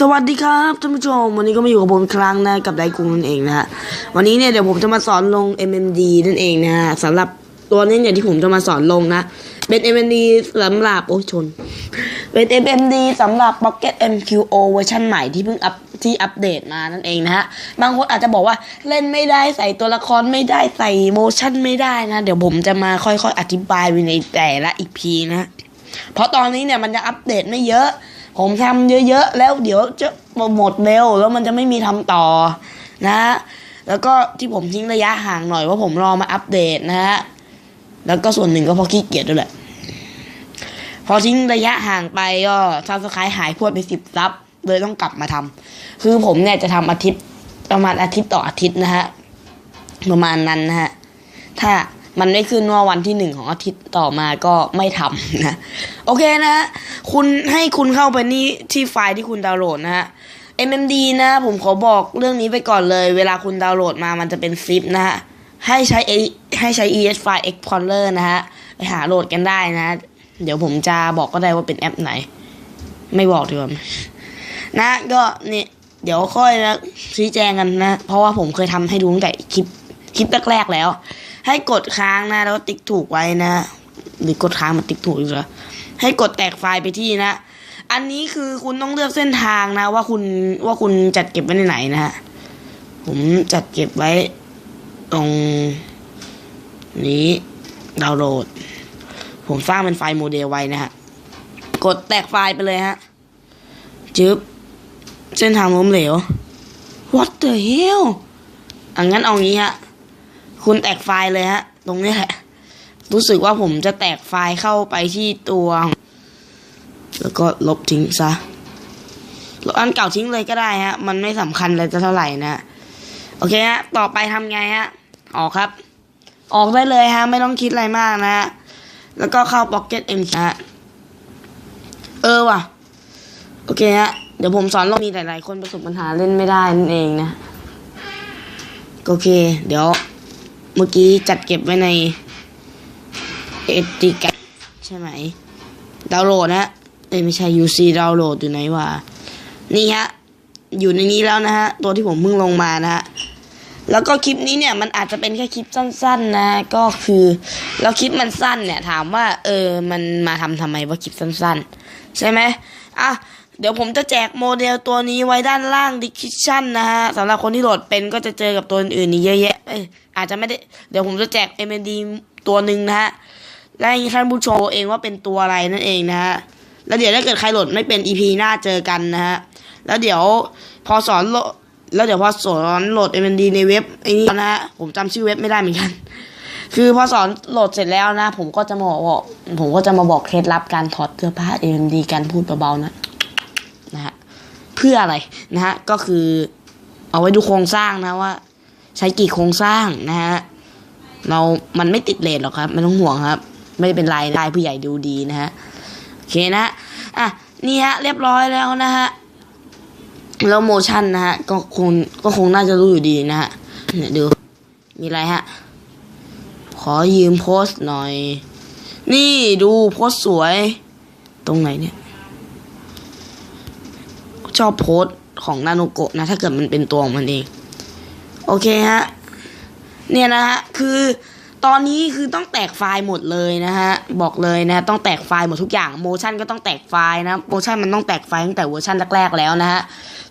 สวัสดีครับท่านผู้ชม วันนี้ก็มาอยู่กับผมครั้งนะกับไดกุงนั่นเองนะฮะวันนี้เนี่ยเดี๋ยวผมจะมาสอนลง MMD นั่นเองนะฮะสำหรับตัวนี้เนี่ยที่ผมจะมาสอนลงนะ เป็น MMD สำหรับโอ้ชน เป็น MMD สำหรับ Pocket MQO เวอร์ชันใหม่ที่เพิ่งอัปที่อัปเดตมานั่นเองนะฮะบางคนอาจจะบอกว่าเล่นไม่ได้ใส่ตัวละครไม่ได้ใส่โมชั่นไม่ได้นะ เดี๋ยวผมจะมาค่อยๆอธิบายไปในแต่ละอีพีนะเพราะตอนนี้เนี่ยมันจะอัปเดตไม่เยอะ ผมทำเยอะๆแล้วเดี๋ยวจะหมดเร็วแล้วมันจะไม่มีทำต่อนะแล้วก็ที่ผมทิ้งระยะห่างหน่อยว่าผมรอมาอัปเดตนะฮะแล้วก็ส่วนหนึ่งก็เพราะขี้เกียจด้วยแหละ พอทิ้งระยะห่างไปก็ซับสไครต์หายพวดไปสิบซับเลยต้องกลับมาทำคือผมเนี่ยจะทำอาทิตย์ประมาณอาทิตย์ต่ออาทิตย์นะฮะประมาณนั้นนะฮะถ้า มันไม่ขึ้นว่าวันที่หนึ่งของอาทิตย์ต่อมาก็ไม่ทำนะ โอเคนะ คุณให้คุณเข้าไปนี่ที่ไฟล์ที่คุณดาวน์โหลดนะฮะ MMD นะ ผมขอบอกเรื่องนี้ไปก่อนเลย เวลาคุณดาวน์โหลดมามันจะเป็นซิปนะฮะ ให้ใช้ A- ให้ใช้ ES File Explorer นะฮะ ไปหาโหลดกันได้นะ เดี๋ยวผมจะบอกก็ได้ว่าเป็นแอปไหน ไม่บอกดีกว่านะก็นี่เดี๋ยวค่อยนะชี้แจงกันนะ เพราะว่าผมเคยทำให้ดูตั้งแต่คลิปคลิปแรกๆแล้ว ให้กดค้างนะ แล้วติ๊กถูกไว้นะ หรือกดค้างมาติ๊กถูกอีกเหรอให้กดแตกไฟล์ไปที่นะ อันนี้คือคุณต้องเลือกเส้นทางนะ ว่าคุณว่าคุณจัดเก็บไว้ในไหนนะฮะผมจัดเก็บไว้ ตรงนี้ดาวน์โหลด ผมสร้างเป็นไฟล์โมเดลไว้นะฮะกดแตกไฟล์ไปเลยฮะจึ๊บเส้นทางล้มเหลว what the hell อังั้นเอางี้ฮะ คุณแตกไฟล์เลยฮะ ตรงนี้แหละ รู้สึกว่าผมจะแตกไฟล์เข้าไปที่ตัว แล้วก็ลบทิ้งซะลบอันเก่าทิ้งเลยก็ได้ฮะ มันไม่สำคัญเลยจะเท่าไหร่นะ โอเคฮะ ต่อไปทำไงฮะ ออกครับ ออกได้เลยฮะ ไม่ต้องคิดอะไรมากนะฮะแล้วก็เข้า Pocket M ฮะ เออว่ะ โอเคฮะ เดี๋ยวผมสอนลงมีหลายๆคนประสบปัญหาเล่นไม่ได้นั่นเองนะ โอเค เดี๋ยว เมื่อกี้จัดเก็บไว้ในเอติกใช่ไหม ดาวน์โหลดนะเอ้ยไม่ใช่ UC ดาวน์โหลดอยู่ไหนวะ นี่ฮะ อยู่ในนี้แล้วนะฮะ ตัวที่ผมเพิ่งลงมานะฮะ แล้วก็คลิปนี้เนี่ยมันอาจจะเป็นแค่คลิปสั้น ๆ นะ ก็คือแล้วคลิปมันสั้นเนี่ย ถามว่า เออ มันมาทำทำไมว่าคลิปสั้น ๆ ใช่ไหมอะ เดี๋ยวผมจะแจกโมเดลตัวนี้ไว้ด้านล่างดิคิชั่นนะฮะสำหรับคนที่โหลดเป็นก็จะเจอกับตัวอื่นๆนี่เยอะแยะเอ้ยอาจจะไม่ได้เดี๋ยวผมจะแจก MND ตัวหนึ่งนะฮะและให้ท่านผู้ชมเองว่าเป็นตัวอะไรนั่นเองนะฮะแล้วเดี๋ยวถ้าเกิดใครโหลดไม่เป็น EP หน้าเจอกันนะฮะแล้วเดี๋ยวพอสอนโหลดแล้วเดี๋ยวพอสอนโหลด MND ในเว็บไอ้นี่นะฮะผมจำชื่อเว็บไม่ได้เหมือนกัน คือพอสอนโหลดเสร็จแล้วนะ ผมก็จะมาบอกผมก็จะมาบอกเคล็ดลับการถอดเสื้อผ้า MND การพูดเบาๆนะ นะฮะเพื่ออะไรนะฮะก็คือเอาไว้ดูโครงสร้างนะว่า ใช้กี่โครงสร้างนะฮะเรา มันไม่ติดเลทหรอกครับ ไม่ต้องห่วงครับ ไม่เป็นลายลายผู้ใหญ่ดูดีนะฮะโอเคนะอะนี่ฮะเรียบร้อยแล้วนะฮะแล้วโมชั่นนะฮะก็คงก็คงน่าจะรู้อยู่ดีนะฮะเนี่ยดูมีอะไรฮะขอยืมโพสหน่อย นี่ดูโพสสวย ตรงไหนเนี่ย ชอบโพสของนาโนโกะนะถ้าเกิดมันเป็นตัวของมันเอง โอเคฮะ เนี่ยนะฮะ คือตอนนี้คือต้องแตกไฟล์หมดเลยนะฮะ บอกเลยนะ ต้องแตกไฟล์หมดทุกอย่างโมชั่นก็ต้องแตกไฟล์นะโมชั่นมันต้องแตกไฟล์ตั้งแต่เวอร์ชันแรกๆแล้วนะฮะ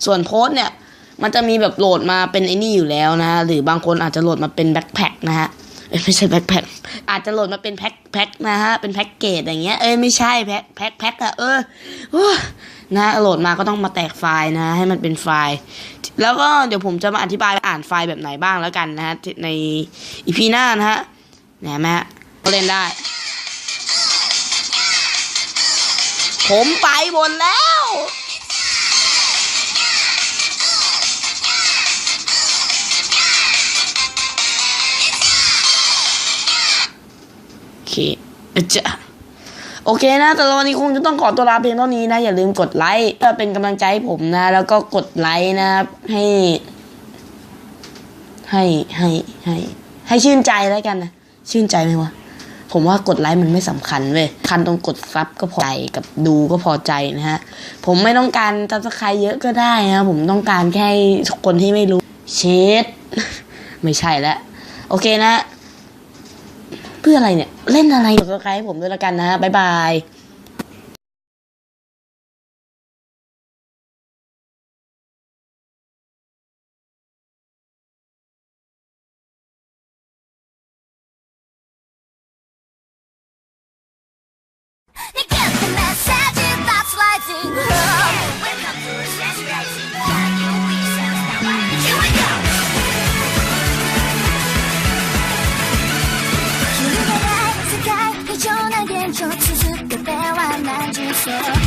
ส่วนโพสเนี่ย มันจะมีแบบโหลดมาเป็นไอ้นี่อยู่แล้วนะฮะ หรือบางคนอาจจะโหลดมาเป็นแบ็คแพ็คนะฮะ ไม่ใช่แบ็คแพ็คอาจจะโหลดมาเป็นแพ็คแพ็คนะฮะเป็นแพ็คเกจอย่างเงี้ยเอ้ยไม่ใช่แพ็คแพ็คแพ็คอะเออโอ้ยนะโหลดมาก็ต้องมาแตกไฟล์นะ ให้มันเป็นไฟล์ แล้วก็เดี๋ยวผมจะมาอธิบายอ่านไฟล์แบบไหนบ้างแล้วกันนะฮะในอีพีหน้านะฮะเนี่ยแม่ก็เล่นได้ ผมไปหมดแล้ว เคจะโอเคนะแต่วันนี้คงจะต้องขอตัวลาเพียงเท่านี้นะ อย่าลืมกดไลค์เพื่อเป็นกำลังใจให้ผมนะ แล้วก็กดไลค์นะให้ ให้ให้ให้ ให้ชื่นใจแล้วกันนะชื่นใจไหมวะผมว่ากดไลค์มันไม่สำคัญเว้ยคันตรงกดซับก็พอใจกับดูก็พอใจนะฮะ ผมไม่ต้องการซับสใครเยอะก็ได้นะผมต้องการแค่คนที่ไม่รู้เชดไม่ใช่แล้วโอเคนะ เพื่ออะไรเนี่ย เล่นอะไรกดซับสไครต์ผมด้วยละกันนะ บ๊ายบาย pressure.